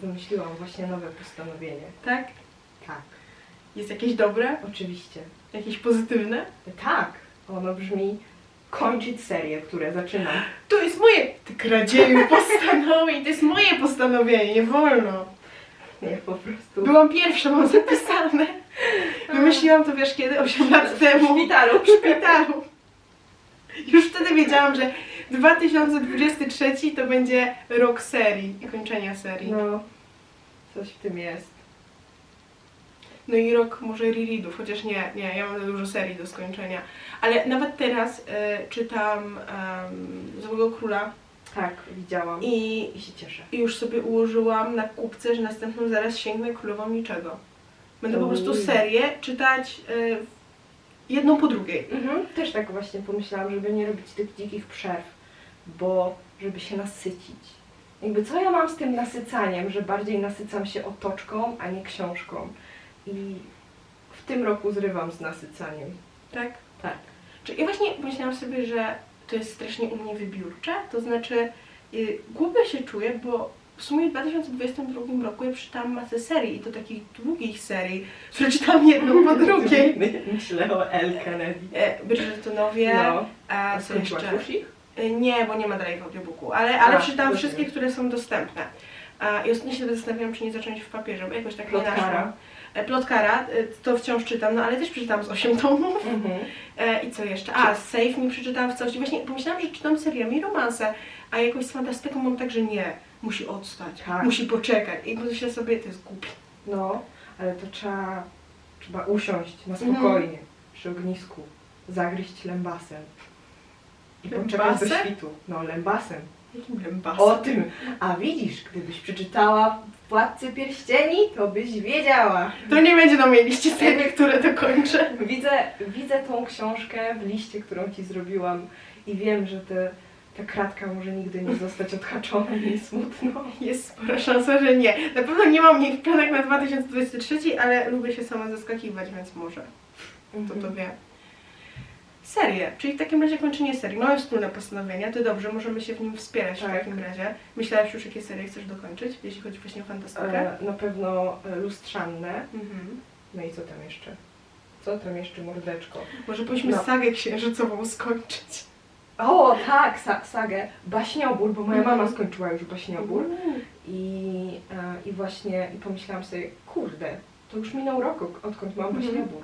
Wymyśliłam właśnie nowe postanowienie. Tak? Tak. Jest jakieś dobre? Oczywiście. Jakieś pozytywne? Tak. Ono brzmi kończyć serię, które zaczynam. To jest moje... Ty kradzieju postanowień, to jest moje postanowienie, nie wolno. Nie, po prostu. Byłam pierwsza, mam zapisane. Wymyśliłam to wiesz kiedy? 8 lat w temu. szpitalu. W szpitalu. Już wtedy wiedziałam, że 2023 to będzie rok serii i kończenia serii. No, coś w tym jest. no i rok może rereadów, chociaż nie, nie, ja mam za dużo serii do skończenia. Ale nawet teraz e, czytam um, Złego Króla Tak, widziałam. I, i, się cieszę. i już sobie ułożyłam na kupce, że następną zaraz sięgnę Królową Niczego. Będę po prostu serię czytać e, jedną po drugiej. Mhm. Też tak właśnie pomyślałam, żeby nie robić tych dzikich przerw, bo żeby się nasycić. Jakby co ja mam z tym nasycaniem, że bardziej nasycam się otoczką, a nie książką. I w tym roku zrywam z nasycaniem. Tak? Tak. Czy ja właśnie pomyślałam sobie, że to jest strasznie u mnie wybiórcze, to znaczy y, głupio się czuję, bo w sumie w 2022 roku ja przeczytałam masę serii i to takich długich serii, które czytałam jedną po drugiej. Myślę o L. Kennedy. Bridgertonowie, No. a co jeszcze? już ich? E, Nie, bo nie ma dalej w audiobooku, ale, ale A, przeczytałam rozumiem. wszystkie, które są dostępne. A, I ostatnio się zastanawiałam, czy nie zacząć w papierze, bo jakoś tak nie Plotkara. naszłam. E, Plotkara, e, to wciąż czytam, no ale też przeczytałam z 8 tomów. Mhm. E, I co jeszcze? A, Safe mi przeczytałam w całości. Właśnie pomyślałam, że czytam seriami romanse, a jakoś z fantastyką mam tak, że nie. Musi odstać, Tak. musi poczekać. I myślę sobie, to jest głupie. No, ale to trzeba, trzeba usiąść na Mhm. spokojnie przy ognisku, zagryźć lębasem i poczekać do Lębasem? świtu. No, lębasem. Jakim lębasem? O tym. A widzisz, gdybyś przeczytała Władcy Pierścieni, to byś wiedziała. To nie będzie na mojej liście serii, które dokończę. Widzę, widzę tą książkę w liście, którą ci zrobiłam i wiem, że te, ta kratka może nigdy nie zostać odhaczona, mi smutno. Jest spora szansa, że nie. Na pewno nie mam nic planek na 2023, ale lubię się sama zaskakiwać, więc może. To to wie. Serię, czyli w takim razie kończenie serii. Mamy wspólne postanowienia, to dobrze, możemy się w nim wspierać w Tak. takim razie. Myślałaś już, jakie serie chcesz dokończyć, jeśli chodzi właśnie o fantastykę? E, na pewno e, lustrzanne. Mhm. No i co tam jeszcze? Co tam jeszcze, mordeczko? Może powinniśmy No. sagę księżycową skończyć. O, tak, sa sagę. Baśniobór, bo moja Mhm. mama skończyła już baśniobór. I, e, I właśnie i pomyślałam sobie, kurde, to już minął rok, ok- odkąd mam Mhm. baśniobór.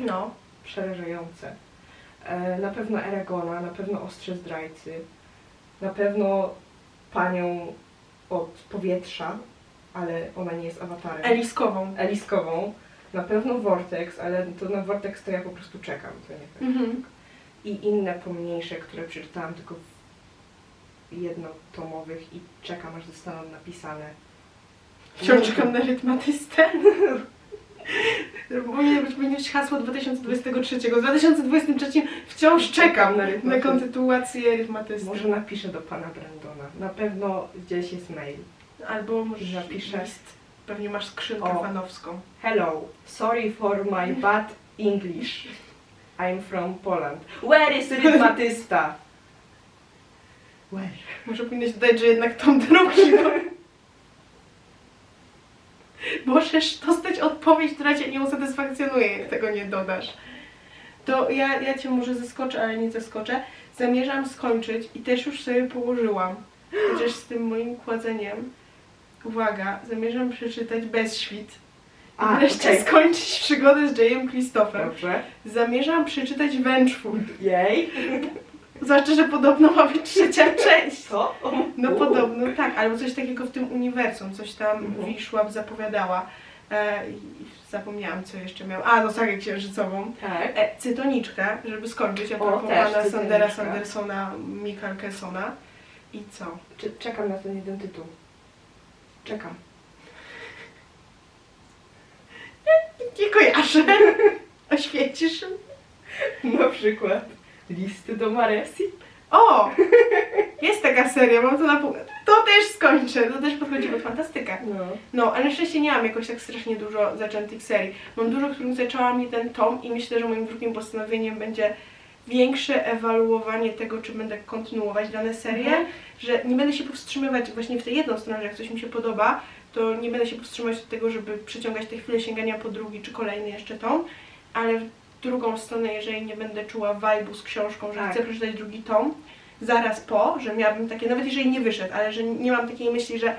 No. Przerażające. E, na pewno Eragona, na pewno Ostrze Zdrajcy, na pewno Panią od powietrza, ale ona nie jest awatarem. Eliskową. Eliskową. Na pewno Vortex, ale to na Vortex to ja po prostu czekam, to nie wiem. Mhm. I inne pomniejsze, które przeczytałam tylko w jednotomowych i czekam aż zostaną napisane. Wciąż czekam na rytmatystę. Powinno być, hasło 2023. Z 2023 wciąż czekam na na kontynuację rytmatysty. Może napiszę do pana Brandona. Na pewno gdzieś jest mail. Albo możesz Napiszę. list. Pewnie masz skrzynkę O. fanowską. Hello, sorry for my bad English. I'm from Poland. Where is rytmatysta? Where? Może powinieneś dodać, że jednak tą drugi. Możesz dostać odpowiedź, która cię nie usatysfakcjonuje, jak tego nie dodasz. To ja, ja cię może zaskoczę, ale nie zaskoczę. Zamierzam skończyć i też już sobie położyłam. Chociaż z tym moim kładzeniem. Uwaga, zamierzam przeczytać bez świt. I A, wreszcie okej. skończyć przygodę z J.M. Christophem. Dobrze. Zamierzam przeczytać Vengeful. Jej. Zwłaszcza, że podobno ma być trzecia część. Co? No podobno tak, albo coś takiego w tym uniwersum, coś tam Mhm. Wiszłap zapowiadała. E, i zapomniałam, co jeszcze miałam. A, no sagę księżycową. Tak. E, cytoniczkę, żeby skończyć, a propos pana Sandera. Sandersona, Mika Kessona. I co? Czy- Czekam na ten jeden tytuł. Czekam. Nie kojarzę. Oświecisz? Na przykład listy do Maresi. O! Jest taka seria, mam to na pół. To też skończę, to też podchodzi pod fantastykę. No. No, ale na szczęście nie mam jakoś tak strasznie dużo zaczętych serii. Mam dużo, których zaczęłam jeden tom i myślę, że moim drugim postanowieniem będzie większe ewaluowanie tego, czy będę kontynuować dane serie, Mhm. że nie będę się powstrzymywać właśnie w tę jedną stronę, że jak coś mi się podoba, to nie będę się powstrzymać od tego, żeby przyciągać tę chwilę sięgania po drugi czy kolejny jeszcze tom, ale drugą stronę, jeżeli nie będę czuła vibe'u z książką, że Tak. chcę przeczytać drugi tom, zaraz po, że miałabym takie, nawet jeżeli nie wyszedł, ale że nie mam takiej myśli, że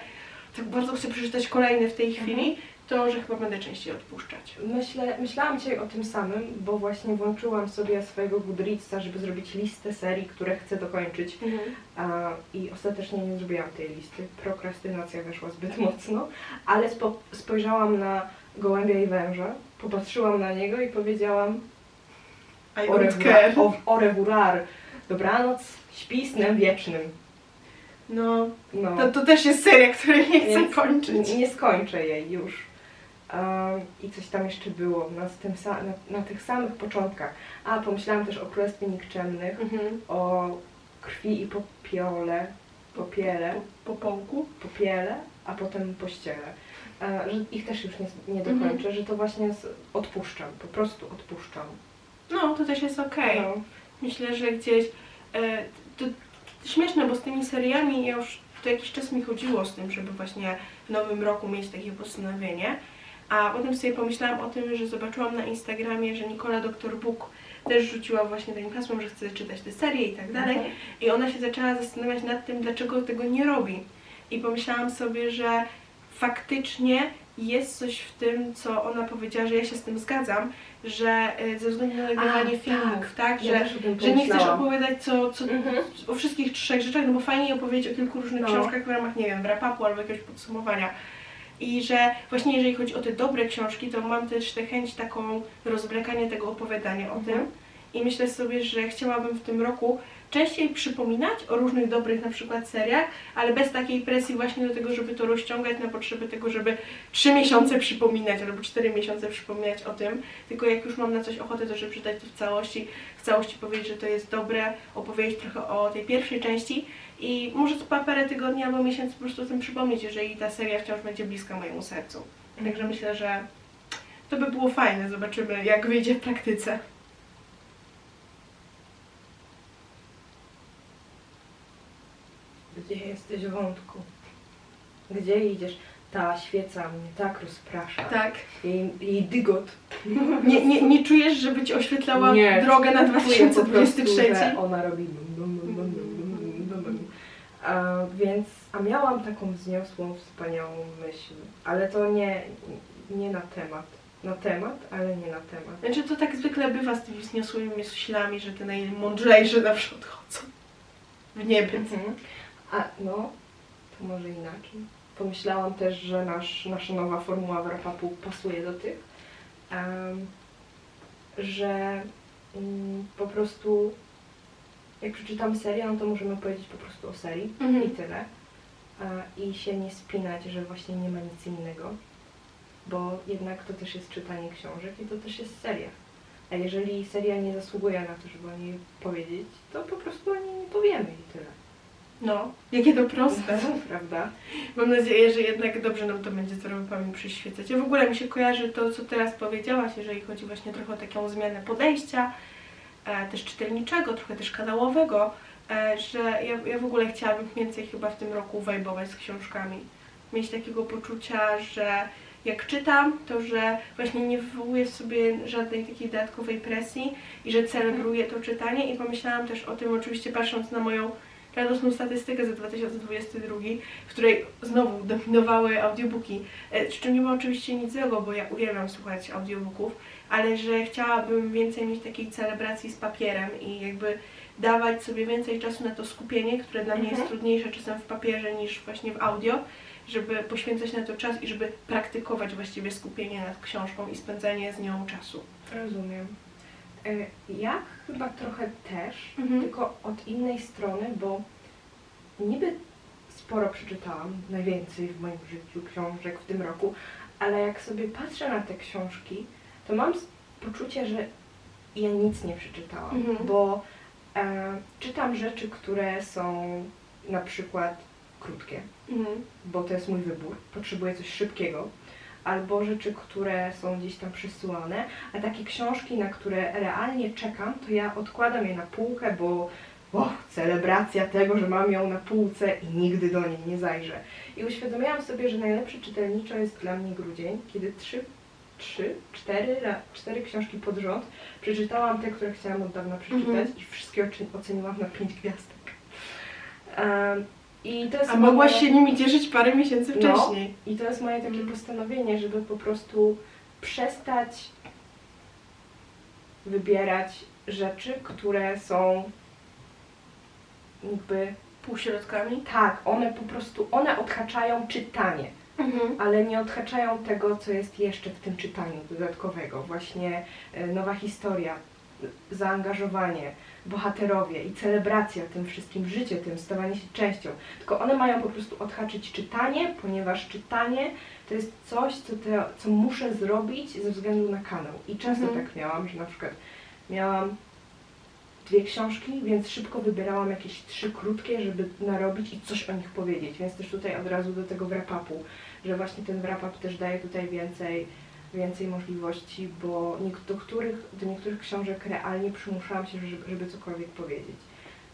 tak bardzo chcę przeczytać kolejny w tej Mhm. chwili, to że chyba będę częściej odpuszczać. Myślę, myślałam dzisiaj o tym samym, bo właśnie włączyłam sobie swojego Goodreadsa, żeby zrobić listę serii, które chcę dokończyć. A, I ostatecznie nie zrobiłam tej listy. Prokrastynacja weszła zbyt mocno, ale spo, spojrzałam na gołębia i węża, popatrzyłam na niego i powiedziałam I don't care. revoir. dobranoc, śpi snem wiecznym. No, No. to, to też jest seria, której nie chcę Więc kończyć. Nie skończę jej już. Um, I coś tam jeszcze było na, tym na, na tych samych początkach. A, pomyślałam też o Królestwie Nikczemnych, Mhm. o krwi i popiole, popiele, Po, po połku. popiele, a potem pościele. E, że ich też już nie, nie Mhm. dokończę, że to właśnie z, odpuszczam, po prostu odpuszczam. No, to też jest okej. No. Myślę, że gdzieś e, to, śmieszne, bo z tymi seriami ja już to jakiś czas mi chodziło z tym, żeby właśnie w nowym roku mieć takie postanowienie. A potem sobie pomyślałam o tym, że zobaczyłam na Instagramie, że Nikola Dr. Book też rzuciła właśnie takim hasłem, że chce czytać te serie i tak dalej. Mhm. I ona się zaczęła zastanawiać nad tym, dlaczego tego nie robi. I pomyślałam sobie, że faktycznie jest coś w tym, co ona powiedziała, że ja się z tym zgadzam, że e, ze względu na nagrywanie A, filmów, tak, Ja że, że nie chcesz opowiadać co, co, Mhm. o wszystkich trzech rzeczach, no bo fajnie opowiedzieć o kilku różnych No. książkach w ramach, nie wiem, wrap-upu albo jakiegoś podsumowania. I że właśnie jeżeli chodzi o te dobre książki, to mam też tę chęć taką rozwlekania tego opowiadania o Mhm. tym. I myślę sobie, że chciałabym w tym roku częściej przypominać o różnych dobrych na przykład seriach, ale bez takiej presji właśnie do tego, żeby to rozciągać na potrzeby tego, żeby trzy miesiące przypominać albo cztery miesiące przypominać o tym. Tylko jak już mam na coś ochotę, to żeby czytać to w całości, w całości powiedzieć, że to jest dobre, opowiedzieć trochę o tej pierwszej części i może co parę tygodni albo miesięcy po prostu o tym przypomnieć, jeżeli ta seria wciąż będzie bliska mojemu sercu. Także myślę, że to by było fajne. Zobaczymy, jak wyjdzie w praktyce. Gdzie jesteś wątku? Gdzie idziesz? Ta świeca mnie tak rozprasza. Tak. Jej, jej dygot. Nie, nie, nie czujesz, żeby ci oświetlała Nie, drogę na czuję po prostu, 2023? że ona robi bum, bum, bum, bum, bum, bum, bum, bum. A, więc, a miałam taką wzniosłą, wspaniałą myśl, ale to nie, nie na temat. Na temat, ale nie na temat. Znaczy to tak zwykle bywa z tymi wzniosłymi myślami, że te najmądrzejsze zawsze odchodzą w niebyt. Mhm. A no, to może inaczej. Pomyślałam też, że nasz, nasza nowa formuła wrap-upu pasuje do tych, em, że mm, po prostu jak przeczytamy serię, no to możemy powiedzieć po prostu o serii Mhm. i tyle. A, I się nie spinać, że właśnie nie ma nic innego, bo jednak to też jest czytanie książek i to też jest seria. A jeżeli seria nie zasługuje na to, żeby o niej powiedzieć, to po prostu o niej nie powiemy i tyle. No, jakie to proste. Prawda? Mam nadzieję, że jednak dobrze nam to będzie z wami przyświecać. Ja w ogóle mi się kojarzy to, co teraz powiedziałaś, jeżeli chodzi właśnie trochę o taką zmianę podejścia, e, też czytelniczego, trochę też kanałowego, e, że ja, ja w ogóle chciałabym więcej chyba w tym roku wajbować z książkami. Mieć takiego poczucia, że jak czytam, to że właśnie nie wywołuję w sobie żadnej takiej dodatkowej presji i że celebruję to czytanie i pomyślałam też o tym oczywiście patrząc na moją radosną statystykę za 2022, w której znowu dominowały audiobooki. E, Przy czym nie ma oczywiście nic złego, bo ja uwielbiam słuchać audiobooków, ale że chciałabym więcej mieć takiej celebracji z papierem i jakby dawać sobie więcej czasu na to skupienie, które dla mnie jest Mhm. trudniejsze czasem w papierze niż właśnie w audio, żeby poświęcać na to czas i żeby praktykować właściwie skupienie nad książką i spędzanie z nią czasu. Rozumiem. E, Ja chyba trochę też, Mhm. tylko od innej strony, bo niby sporo przeczytałam, najwięcej w moim życiu książek w tym roku, ale jak sobie patrzę na te książki, to mam poczucie, że ja nic nie przeczytałam, Mhm. bo e, czytam rzeczy, które są na przykład krótkie, Mhm. bo to jest mój wybór, potrzebuję coś szybkiego, albo rzeczy, które są gdzieś tam przesyłane, a takie książki, na które realnie czekam, to ja odkładam je na półkę, bo o, celebracja tego, że mam ją na półce i nigdy do niej nie zajrzę. I uświadomiłam sobie, że najlepsze czytelniczo jest dla mnie grudzień, kiedy trzy, trzy, cztery, cztery książki pod rząd przeczytałam te, które chciałam od dawna przeczytać Mhm. i wszystkie oceniłam na pięć gwiazdek. Um, I to jest A mogłaś moje- się nimi cieszyć parę miesięcy No. wcześniej. i to jest moje takie Mhm. postanowienie, żeby po prostu przestać wybierać rzeczy, które są jakby Półśrodkami. tak, one po prostu, one odhaczają czytanie, Mhm. ale nie odhaczają tego, co jest jeszcze w tym czytaniu dodatkowego. Właśnie e, nowa historia, zaangażowanie, bohaterowie i celebracja tym wszystkim, życie tym, stawanie się częścią. Tylko one mają po prostu odhaczyć czytanie, ponieważ czytanie to jest coś, co, te, co muszę zrobić ze względu na kanał. I często Mhm. tak miałam, że na przykład miałam dwie książki, więc szybko wybierałam jakieś trzy krótkie, żeby narobić i coś o nich powiedzieć. Więc też tutaj od razu do tego wrap-upu, że właśnie ten wrap-up też daje tutaj więcej, więcej możliwości, bo do, których, do niektórych książek realnie przymuszałam się, żeby, żeby cokolwiek powiedzieć.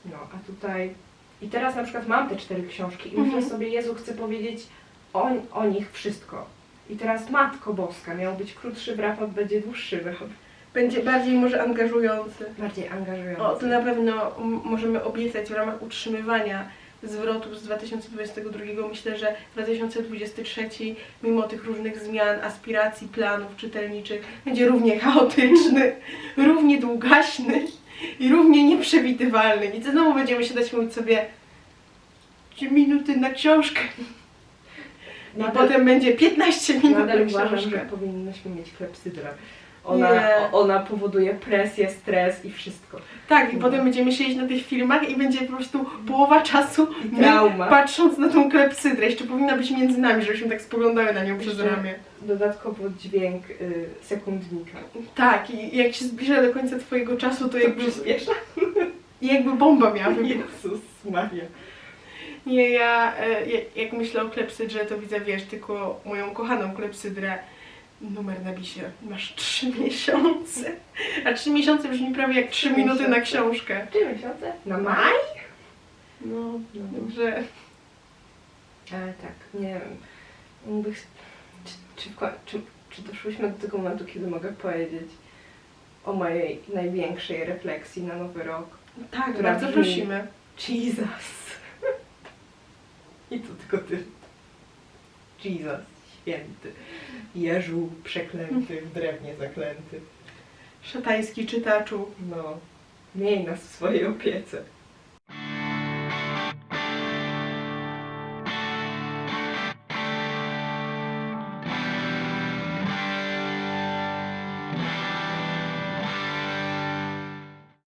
No, a tutaj... I teraz na przykład mam te cztery książki i Mhm. myślę sobie, Jezu, chcę powiedzieć o, o nich wszystko. I teraz Matko Boska, miał być krótszy wrap-up, będzie dłuższy wrap-up. Będzie bardziej może angażujący. Bardziej angażujący. O, to na pewno możemy obiecać w ramach utrzymywania zwrotów z 2022. Myślę, że 2023, mimo tych różnych zmian, aspiracji, planów czytelniczych, będzie równie chaotyczny, równie długaśny i równie nieprzewidywalny. I znowu będziemy się dać mówić sobie 3 minuty na książkę. I Nadal- potem będzie 15 minut na uważam, że książkę. powinnyśmy mieć klepsydrę. Ona, Nie. ona powoduje presję, stres i wszystko. Tak, i potem będziemy siedzieć na tych filmach i będzie po prostu połowa czasu I my, trauma. patrząc na tą klepsydrę. Jeszcze powinna być między nami, żebyśmy tak spoglądały na nią przez Jeszcze- ramię. Dodatkowo dźwięk y, sekundnika. Tak, i jak się zbliża do końca twojego czasu, to jakby, przyspiesza. jakby bomba miała wybuch. Jezus Maria. Nie, ja e, jak, jak myślę o klepsydrze, to widzę, wiesz, tylko moją kochaną klepsydrę. Numer na bisie. Masz trzy miesiące. A trzy miesiące brzmi prawie jak trzy Trzy minuty na miesiące. książkę. Trzy miesiące? Na maj? No, No. także... Ale tak, nie wiem. Jakby, czy, czy, czy, czy doszłyśmy do tego momentu, kiedy mogę powiedzieć o mojej największej refleksji na nowy rok? Tak, Która bardzo brzmi- prosimy. Jesus. I to tylko ty. Jesus, święty. Jeżu przeklęty, w drewnie zaklęty. Szatański czytaczu. No, miej nas w swojej opiece.